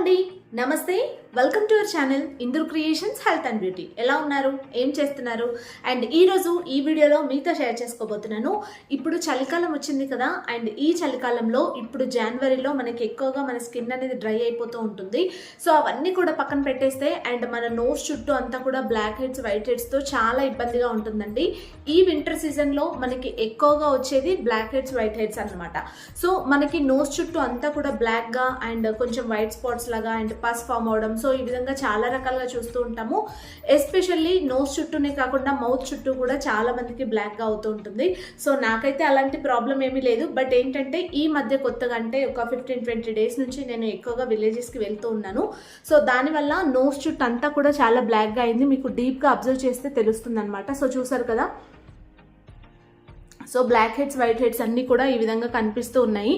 బాగుంది నమస్తే. Welcome to our channel Indur creations health and beauty ఎలా ఉన్నారు? ఏం చేస్తున్నారు? అండ్ ఈరోజు ఈ వీడియోలో మీతో షేర్ చేసుకోబోతున్నాను. ఇప్పుడు చలికాలం వచ్చింది కదా అండ్ ఈ చలికాలంలో ఇప్పుడు జనవరిలో మనకి ఎక్కువగా మన స్కిన్ అనేది డ్రై అయిపోతూ ఉంటుంది. సో అవన్నీ కూడా పక్కన పెట్టేస్తే అండ్ మన నోస్ చుట్టూ అంతా కూడా బ్లాక్ హెడ్స్ వైట్ హెడ్స్తో చాలా ఇబ్బందిగా ఉంటుందండి. ఈ వింటర్ సీజన్లో మనకి ఎక్కువగా వచ్చేది బ్లాక్ హెడ్స్ వైట్ హెడ్స్ అన్నమాట. సో మనకి నోస్ చుట్టూ అంతా కూడా బ్లాక్గా అండ్ కొంచెం వైట్ స్పాట్స్ లాగా అండ్ పస్ ఫామ్ అవడం సో ఈ విధంగా చాలా రకాలుగా చూస్తూ ఉంటాము. ఎస్పెషల్లీ నోస్ చుట్టూనే కాకుండా మౌత్ చుట్టూ కూడా చాలా మందికి బ్లాక్గా అవుతూ ఉంటుంది. సో నాకైతే అలాంటి ప్రాబ్లం ఏమీ లేదు. బట్ ఏంటంటే ఈ మధ్య కొత్తగా అంటే ఒక ఫిఫ్టీన్ ట్వంటీ డేస్ నుంచి నేను ఎక్కువగా విలేజెస్కి వెళ్తూ ఉన్నాను. సో దానివల్ల నోస్ చుట్టూ అంతా కూడా చాలా బ్లాక్గా అయింది. మీకు డీప్గా అబ్జర్వ్ చేస్తే తెలుస్తుంది అనమాట సో చూసారు కదా? So blackheads whiteheads అన్నీ కూడా ఈ విధంగా కనిపిస్తూ ఉన్నాయి.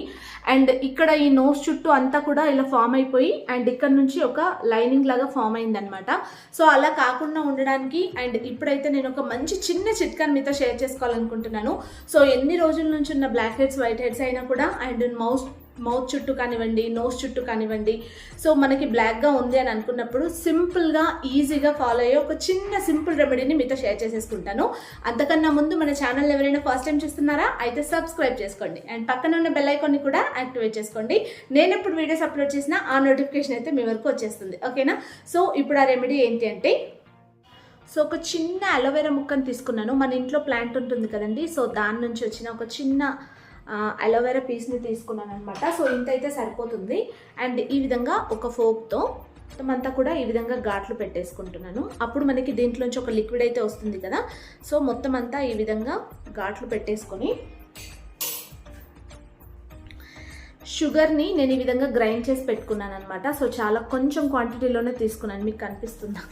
అండ్ ఇక్కడ ఈ నోస్ చుట్టూ అంతా కూడా ఇలా ఫామ్ అయిపోయి అండ్ ఇక్కడ నుంచి ఒక లైనింగ్ లాగా ఫామ్ అయిందనమాట సో అలా కాకుండా ఉండడానికి అండ్ ఇప్పుడైతే నేను ఒక మంచి చిన్న చిట్కాని మీతో షేర్ చేసుకోవాలనుకుంటున్నాను. సో ఎన్ని రోజుల నుంచి ఉన్న బ్లాక్ హెడ్స్ వైట్ హెడ్స్ అయినా కూడా అండ్ మౌస్ మౌత్ చుట్టూ కానివ్వండి నోస్ చుట్టూ కానివ్వండి. సో మనకి బ్లాక్గా ఉంది అని అనుకున్నప్పుడు సింపుల్గా ఈజీగా ఫాలో అయ్యే ఒక చిన్న సింపుల్ రెమెడీని మీతో షేర్ చేసేసుకుంటాను. అంతకన్నా ముందు మన ఛానల్ ఎవరైనా ఫస్ట్ టైం చూస్తున్నారా? అయితే సబ్స్క్రైబ్ చేసుకోండి. అండ్ పక్కన ఉన్న బెల్ ఐకాన్ని కూడా యాక్టివేట్ చేసుకోండి. నేను ఎప్పుడు వీడియోస్ అప్లోడ్ చేసినా ఆ నోటిఫికేషన్ అయితే మీ వరకు వచ్చేస్తుంది. ఓకేనా సో ఇప్పుడు ఆ రెమెడీ ఏంటి అంటే సో ఒక చిన్న అలోవెరా ముక్కను తీసుకున్నాను. మన ఇంట్లో ప్లాంట్ ఉంటుంది కదండి. సో దాని నుంచి వచ్చిన ఒక చిన్న అలోవెరా పీస్ని తీసుకున్నాను అనమాట సో ఇంత అయితే సరిపోతుంది. అండ్ ఈ విధంగా ఒక ఫోక్తో మొత్తం అంతా కూడా ఈ విధంగా ఘాట్లు పెట్టేసుకుంటున్నాను. అప్పుడు మనకి దీంట్లోంచి ఒక లిక్విడ్ అయితే వస్తుంది కదా. సో మొత్తం అంతా ఈ విధంగా ఘాట్లు పెట్టేసుకొని షుగర్ని నేను ఈ విధంగా గ్రైండ్ చేసి పెట్టుకున్నాను అనమాట సో చాలా కొంచెం క్వాంటిటీలోనే తీసుకున్నాను. మీకు కనిపిస్తుందా?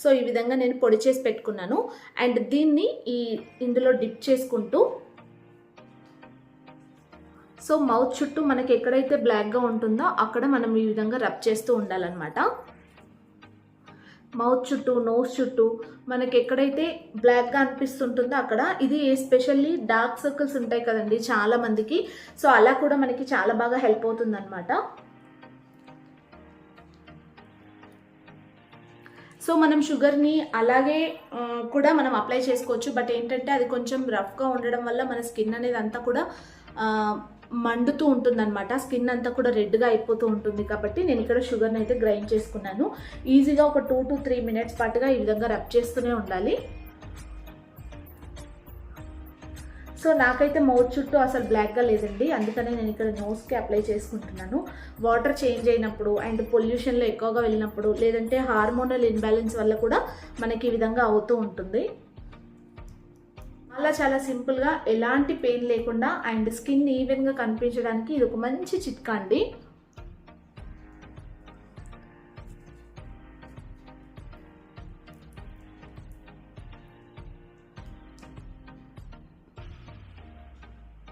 సో ఈ విధంగా నేను పొడి చేసి పెట్టుకున్నాను. అండ్ దీన్ని ఈ ఇందులో డిప్ చేసుకుంటూ సో మౌత్ చుట్టూ మనకి ఎక్కడైతే బ్లాక్గా ఉంటుందో అక్కడ మనం ఈ విధంగా రబ్ చేస్తూ ఉండాలన్నమాట. మౌత్ చుట్టూ నోస్ చుట్టూ మనకి ఎక్కడైతే బ్లాక్గా అనిపిస్తుంటుందో అక్కడ ఇది ఎస్పెషల్లీ డార్క్ సర్కిల్స్ ఉంటాయి కదండి చాలా మందికి. సో అలా కూడా మనకి చాలా బాగా హెల్ప్ అవుతుంది అనమాట సో మనం షుగర్ని అలాగే కూడా మనం అప్లై చేసుకోవచ్చు. బట్ ఏంటంటే అది కొంచెం రఫ్గా ఉండడం వల్ల మన స్కిన్ అనేది అంతా కూడా మండుతూ ఉంటుందన్నమాట. స్కిన్ అంతా కూడా రెడ్గా అయిపోతూ ఉంటుంది కాబట్టి నేను ఇక్కడ షుగర్ని అయితే గ్రైండ్ చేసుకున్నాను. ఈజీగా ఒక టూ టు త్రీ మినిట్స్ పాటుగా ఈ విధంగా రబ్ చేస్తూనే ఉండాలి. సో నాకైతే మౌత్ చుట్టూ అసలు బ్లాక్గా లేదండి. అందుకనే నేను ఇక్కడ నోస్కి అప్లై చేసుకుంటున్నాను. వాటర్ చేంజ్ అయినప్పుడు అండ్ పొల్యూషన్లో ఎక్కువగా వెళ్ళినప్పుడు లేదంటే హార్మోనల్ ఇన్బ్యాలెన్స్ వల్ల కూడా మనకి ఈ విధంగా అవుతూ ఉంటుంది. చాలా చాలా సింపుల్గా ఎలాంటి పెయిన్ లేకుండా అండ్ స్కిన్ ఈవెన్గా కనిపించడానికి ఇది ఒక మంచి చిట్కా అండి.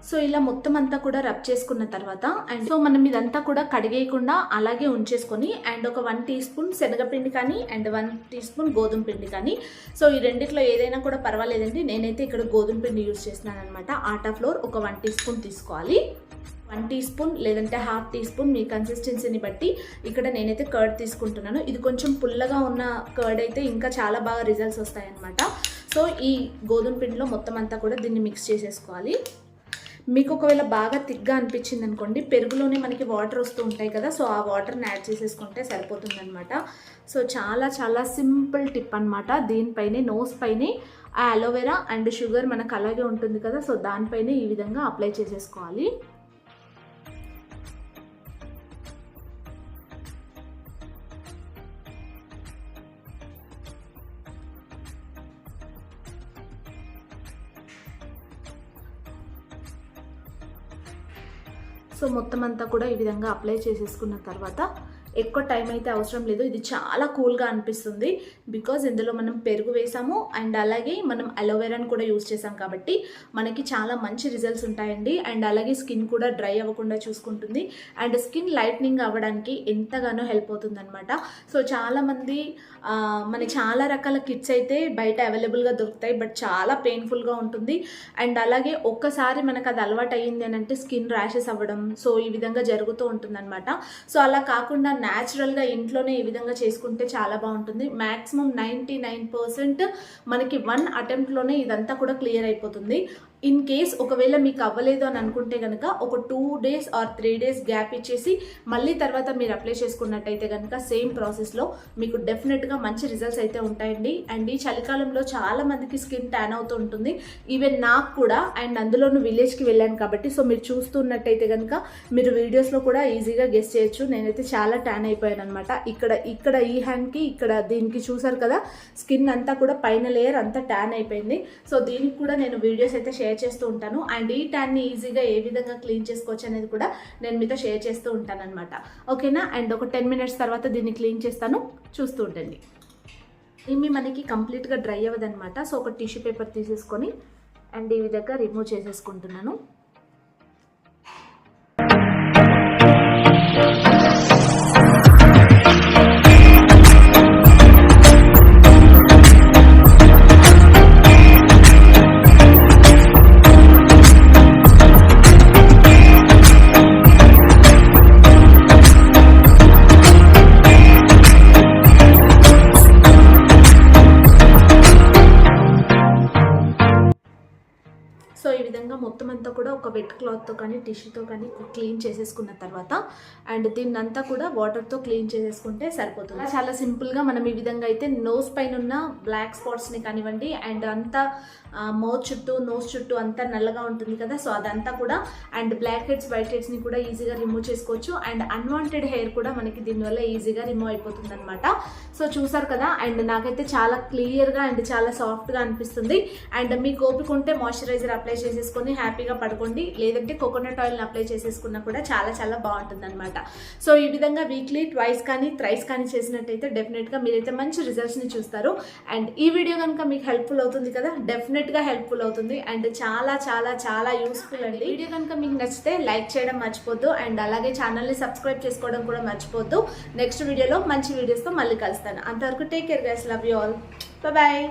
సో ఇలా మొత్తం అంతా కూడా రబ్ చేసుకున్న తర్వాత అండ్ సో మనం ఇదంతా కూడా కడిగేయకుండా అలాగే ఉంచేసుకొని అండ్ ఒక వన్ టీ స్పూన్ శనగపిండి కానీ అండ్ వన్ టీ స్పూన్ గోధుమ పిండి కానీ. సో ఈ రెండిట్లో ఏదైనా కూడా పర్వాలేదండి. నేనైతే ఇక్కడ గోధుమ పిండి యూజ్ చేస్తున్నాను అనమాట ఆటా ఫ్లోర్ ఒక వన్ టీ స్పూన్ తీసుకోవాలి. వన్ టీ స్పూన్ లేదంటే హాఫ్ టీ స్పూన్ మీ కన్సిస్టెన్సీని బట్టి ఇక్కడ నేనైతే కర్డ్ తీసుకుంటున్నాను. ఇది కొంచెం పుల్లగా ఉన్న కర్డ్ అయితే ఇంకా చాలా బాగా రిజల్ట్స్ వస్తాయన్నమాట. సో ఈ గోధుమ పిండిలో మొత్తం అంతా కూడా దీన్ని మిక్స్ చేసేసుకోవాలి. మీకు ఒకవేళ బాగా తిగ్గా అనిపించింది అనుకోండి పెరుగులోనే మనకి వాటర్ వస్తూ ఉంటాయి కదా సో ఆ వాటర్ని యాడ్ చేసేసుకుంటే సరిపోతుందనమాట సో చాలా చాలా సింపుల్ టిప్ అనమాట దీనిపైనే నోస్ పైనే ఆ అలోవెరా అండ్ షుగర్ మనకు అలాగే ఉంటుంది కదా సో దానిపైనే ఈ విధంగా అప్లై చేసేసుకోవాలి. సో మొత్తం అంతా కూడా ఈ విధంగా అప్లై చేసేసుకున్న తర్వాత ఎక్కువ టైం అయితే అవసరం లేదు. ఇది చాలా కూల్గా అనిపిస్తుంది. బికాజ్ ఇందులో మనం పెరుగు వేసాము అండ్ అలాగే మనం అలోవెరాని కూడా యూజ్ చేసాం కాబట్టి మనకి చాలా మంచి రిజల్ట్స్ ఉంటాయండి. అండ్ అలాగే స్కిన్ కూడా డ్రై అవ్వకుండా చూసుకుంటుంది. అండ్ స్కిన్ లైట్నింగ్ అవ్వడానికి ఎంతగానో హెల్ప్ అవుతుందనమాట సో చాలామంది మనకి చాలా రకాల కిట్స్ అయితే బయట అవైలబుల్గా దొరుకుతాయి. బట్ చాలా పెయిన్ఫుల్గా ఉంటుంది. అండ్ అలాగే ఒక్కసారి మనకు అది అలవాటు అయ్యింది అని అంటే స్కిన్ ర్యాషెస్ అవ్వడం. సో ఈ విధంగా జరుగుతూ ఉంటుందన్నమాట. సో అలా కాకుండా న్యాచురల్గా ఇంట్లోనే ఈ విధంగా చేసుకుంటే చాలా బాగుంటుంది. మ్యాక్సిమం నైంటీ నైన్ పర్సెంట్ మనకి వన్ అటెంప్ట్లోనే ఇదంతా కూడా క్లియర్ అయిపోతుంది. ఇన్ కేస్ ఒకవేళ మీకు అవ్వలేదు అని అనుకుంటే కనుక ఒక two days or three days gap ఇచ్చేసి మళ్ళీ తర్వాత మీరు అప్లై చేసుకున్నట్టయితే కనుక సేమ్ ప్రాసెస్లో మీకు డెఫినెట్గా మంచి రిజల్ట్స్ అయితే ఉంటాయండి. అండ్ ఈ చలికాలంలో చాలా మందికి స్కిన్ ట్యాన్ అవుతూ ఉంటుంది. ఈవెన్ నాకు కూడా అండ్ అందులోనూ విలేజ్కి వెళ్ళాను కాబట్టి సో మీరు చూస్తున్నట్టయితే కనుక మీరు వీడియోస్లో కూడా ఈజీగా గెస్ట్ చేయొచ్చు. నేనైతే చాలా ట్యాన్ అయిపోయాను అనమాట ఇక్కడ ఇక్కడ ఈ హ్యాండ్కి ఇక్కడ దీనికి చూసారు కదా స్కిన్ అంతా కూడా పైన లేయర్ అంతా ట్యాన్ అయిపోయింది. సో దీనికి కూడా నేను వీడియోస్ అయితే షేర్ షేర్ చేస్తూ ఉంటాను. అండ్ ఈ ట్యాన్ని ఈజీగా ఏ విధంగా క్లీన్ చేసుకోవచ్చు అనేది కూడా నేను మీతో షేర్ చేస్తూ ఉంటాను అనమాట ఓకేనా? అండ్ ఒక టెన్ మినిట్స్ తర్వాత దీన్ని క్లీన్ చేస్తాను. చూస్తూ ఉండండి. ఇవి మనకి కంప్లీట్గా డ్రై అవ్వదనమాట సో ఒక టిష్యూ పేపర్ తీసేసుకొని అండ్ ఈ విధంగా రిమూవ్ చేసేసుకుంటున్నాను. మొత్తం అంతా కూడా ఒక వెట్ క్లాత్తో కానీ టిష్యూతో కానీ క్లీన్ చేసేసుకున్న తర్వాత అండ్ దీన్ని అంతా కూడా వాటర్తో క్లీన్ చేసేసుకుంటే సరిపోతుంది. చాలా సింపుల్గా మనం ఈ విధంగా అయితే నోస్ పైన ఉన్న బ్లాక్ స్పాట్స్ని కానివ్వండి అండ్ అంతా మౌత్ చుట్టూ నోస్ చుట్టూ అంతా నల్లగా ఉంటుంది కదా సో అదంతా కూడా అండ్ బ్లాక్ హెడ్స్ వైట్ హెడ్స్ని కూడా ఈజీగా రిమూవ్ చేసుకోవచ్చు. అండ్ అన్వాంటెడ్ హెయిర్ కూడా మనకి దీనివల్ల ఈజీగా రిమూవ్ అయిపోతుంది అనమాట సో చూసారు కదా అండ్ నాకైతే చాలా క్లియర్గా అండ్ చాలా సాఫ్ట్గా అనిపిస్తుంది. అండ్ మీకు ఓపిక ఉంటే మాయిశ్చరైజర్ అప్లై చేసేసుకొని హ్యాపీగా పడుకోండి. లేదంటే కోకోనట్ ఆయిల్ని అప్లై చేసేసుకున్నా కూడా చాలా చాలా బాగుంటుంది అనమాట సో ఈ విధంగా వీక్లీ ట్వైస్ కానీ థ్రైస్ కానీ చేసినట్టయితే డెఫినెట్గా మీరైతే మంచి రిజల్ట్స్ని చూస్తారు. అండ్ ఈ వీడియో కనుక మీకు హెల్ప్ఫుల్ అవుతుంది కదా డెఫినెట్ డెఫినెట్గా హెల్ప్ఫుల్ అవుతుంది. అండ్ చాలా చాలా చాలా యూస్ఫుల్ అండి. వీడియో కనుక మీకు నచ్చితే లైక్ చేయడం మర్చిపోద్దు. అండ్ అలాగే ఛానల్ని సబ్స్క్రైబ్ చేసుకోవడం కూడా మర్చిపోద్దు. నెక్స్ట్ వీడియోలో మంచి వీడియోస్తో మళ్ళీ కలుస్తాను. అంతవరకు take care guys love you all. Bye